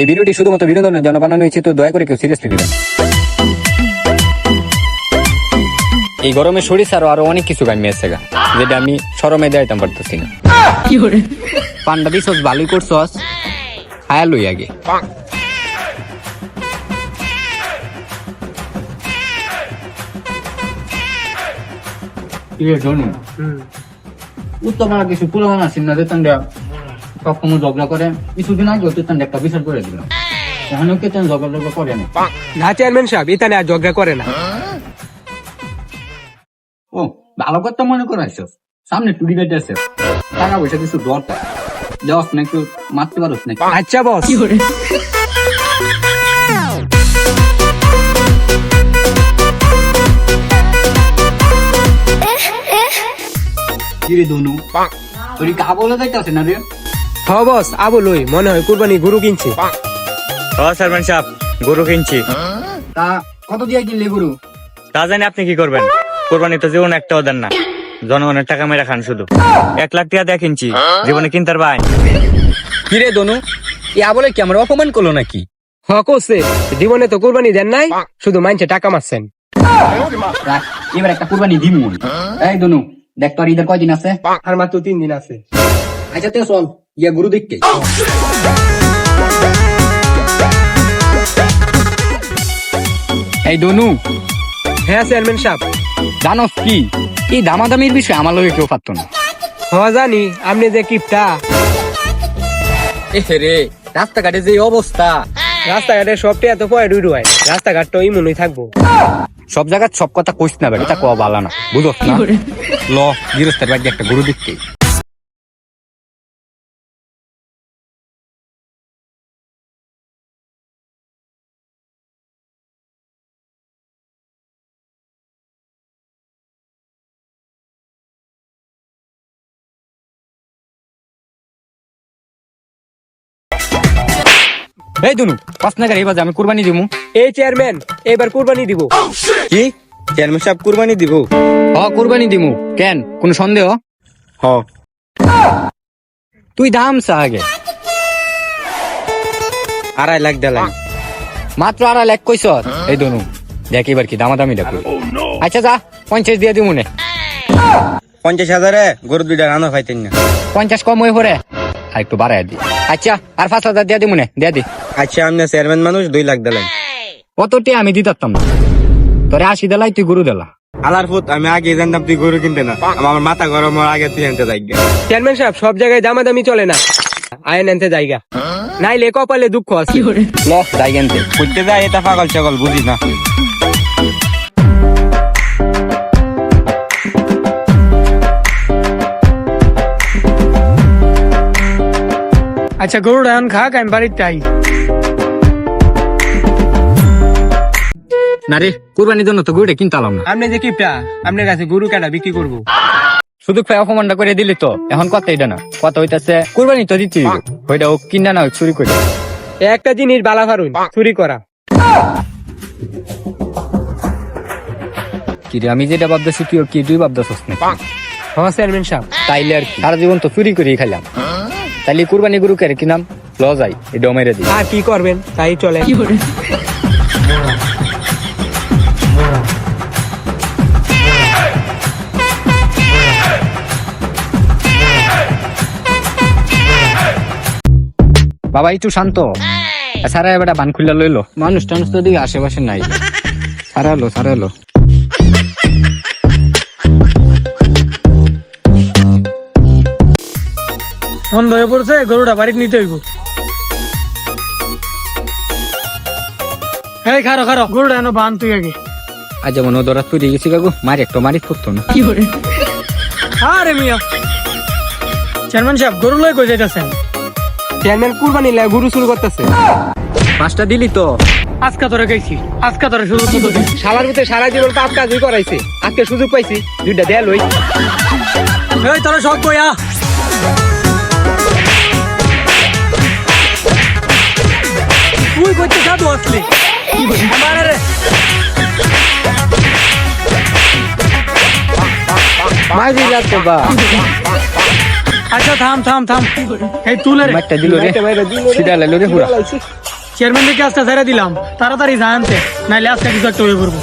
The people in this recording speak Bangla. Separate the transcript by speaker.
Speaker 1: এই ভিডিওটি শুধুমাত্র বিনোদনের জন্য বানানো হয়েছে তো দয়া করে কেউ সিরিয়াসলি নেবেন। এই গরমে শরীর আরও আরও অনেক কিছু গামি আছে গা যেটা আমি সরমে দেখাইতাম পারতেছি না। কি করে? পান্ডা দিছস ভালোই করছস হায়া লই আগে। ইয়ে জনু উত্তরপাড়া কিছু পুরানো আছেন না যেতাম সবসময় ঝগড়া করে কিছুদিন আগে তেতান একটা বিচার করে দিলাম এখানেও কেতেন ঝগড়া টগড়া করে না
Speaker 2: না চেয়ারম্যান সাহেব এখানে আর ঝগড়া করে না।
Speaker 1: ও ভালো কথা মনে করাইছ। সামনে টুরি গাড়ি আছে। টাকা পয়সা কিছু দরকার। যাওয়াস না একটু মারতে পারস না
Speaker 2: আচ্ছা বস।
Speaker 1: কিরে? দনু তোর কা বলে যাইতাছে না রে?
Speaker 2: হ বস আবু লই মনে হয় কুরবানি গরু কিনছে।
Speaker 3: ও সারমান সাহেব গরু কিনছি।
Speaker 1: তা কত দিয়ে কিনলে গরু?
Speaker 3: তা জানি আপনি কি করবেন। কোরবানি তো জীবন একটাও দেন না। জনগণের টাকা মেরে খান শুধু। এক লাখ টাকা দিয়ে কিনছি। জীবনে কিনতার ভাই
Speaker 1: কিরে দনু? ইয়া বলে কি আমার অপমান করল নাকি?
Speaker 2: হ করছে জীবনে তো কুরবানি দেন নাই শুধু মানছে টাকা মারছেন।
Speaker 1: এবার একটা কুরবানি দিমু। এই দনু দেখ তোর ঈদের কয়দিন আছে?
Speaker 2: আর মাত্র তিন দিন আছে।
Speaker 1: আচ্ছা তে চল। ইয়া গরু দেখতে এই দনু
Speaker 2: হ্যাঁ চেয়ারম্যান সাহেব।
Speaker 1: জানোস কি? এই দামাদামির বিষয়ে আমার লগে কেউ পারতো না।
Speaker 2: হ জানি। আপনি যে কিপটা।
Speaker 1: এ রে রাস্তাঘাটে যে অবস্থা।
Speaker 2: রাস্তাঘাটে সবটি এত পয় ডুই ডুয়ায় রাস্তাঘাট তো ইমনই থাকব।
Speaker 1: সব জায়গায় সব কথা কইস না বেটা এটা কোয়া বালা না। বুঝস না? ল গিরস্তের বাড়ি একটা গরু দেখতে এই দুনু পাঁচ নাগার এই বাজে আমি কুরবানি দিমু।
Speaker 2: এই চেয়ারম্যান এবার কুরবানি দিব।
Speaker 3: কি? চেয়ারম্যান সাহেব কুরবানি দিব?
Speaker 1: হ কুরবানি দিমু। কেন? কোন সন্দেহ?
Speaker 3: হ।
Speaker 1: তুই দাম আগে।
Speaker 3: আড়াই লাখ দিলাম।
Speaker 1: মাত্র আড়াই লাখ কইস এই দনু দেখ এবার কি দামাদামি দেখো। আচ্ছা যা পঞ্চাশ দিয়ে দিমু নে।
Speaker 3: পঞ্চাশ হাজারে গরু দুইটা রানো খাইতেন না।
Speaker 1: পঞ্চাশ কম হয়ে পরে আর একটু বাড়াই দি আচ্ছা আর পাঁচ হাজার দিয়ে দিমু নে দিয়ে দি।
Speaker 3: আচ্ছা আপনি চেয়ারম্যান মানুষ দুই লাখ দিলেন
Speaker 1: অতটি আমি দিতাম না। তোরে আশি দেলাই তুই গরু দেলা।
Speaker 3: আলার ফুট আমি আগে জানতাম তুই গরু কিনতে না। আমার মাথা গরম আগে তুই আনতে যাই
Speaker 2: চেয়ারম্যান সাহেব সব জায়গায় দামাদামি চলে না। আইন আনতে জায়গা নাইলে কপালে দুঃখ আছে।
Speaker 1: ল যাই গেনতে
Speaker 3: করতে যায় এটা পাগল ছাগল বুঝি না।
Speaker 2: আচ্ছা গরুটা এখন খাক আমি বাড়ির চাই
Speaker 1: না রে কুরবানির জন্য তো গরুটা কিনতে আলাম না।
Speaker 2: আপনি যে কিপটা আপনার কাছে গরু কেনা বিক্রি করব?
Speaker 1: শুধু প্রায় অপমানটা করে দিলি তো এখন কথা এটা না। কথা হইতাছে কুরবানি তো দিচ্ছি ওইটা ও কিনা না চুরি করে।
Speaker 2: একটা জিনিস বালা ফারুন চুরি করা।
Speaker 1: কি রে আমি যেটা ভাবতেছি তুই কি তুই ভাবতেছিস না
Speaker 2: হ চেয়ারম্যান সাহেব।
Speaker 1: তাইলে আর কি। সারা জীবন তো চুরি করে খাইলাম। তাইলে কুরবানি গরু কে কিনাম ল যাই এটা মেরে দিই।
Speaker 2: আর কি করবেন? তাই চলে।
Speaker 1: বাবা একটু শান্ত। সারা এবার বান খুললা লইলো। মানুষ টানুষ তো দিকে আশেপাশে নাই। সারা এলো সারা এলো
Speaker 2: বন্ধ হয়ে পড়ছে গরুটা বাড়িতে নিতে হইব। এই খারো খারো গরুটা এনে বান তুই আগে।
Speaker 1: আজ যেমন ওদরা তুই গেছি কাকু মারি একটা মারি করতো না।
Speaker 2: আরে মিয়া। চেয়ারম্যান সাহেব গরু লই কই যাইতাছেন? চেয়ারম্যান কুরবানি লাই গরু শুরু করতেছে।
Speaker 1: পাঁচটা দিলি তো।
Speaker 2: আজকা ধরে গেছি আজকা ধরে শুরু শালার ভিতরে সারা জীবন পাপ কাজই করাইছে। আজকে সুযোগ পাইছি দুইটা দেয়া লই। এই তোরা সব কইয়া।
Speaker 1: মারি যাচ্ছে বা।
Speaker 4: আচ্ছা থাম থাম থাম। এই তুলে রে।
Speaker 2: মারটা দিল রে। সিধা লাইলো রে পুরা।
Speaker 4: চেয়ারম্যান কে আস্তে ছেড়ে দিলাম। তাড়াতাড়ি জানতে নাইলে আজকে কিছু একটা হয়ে পড়ব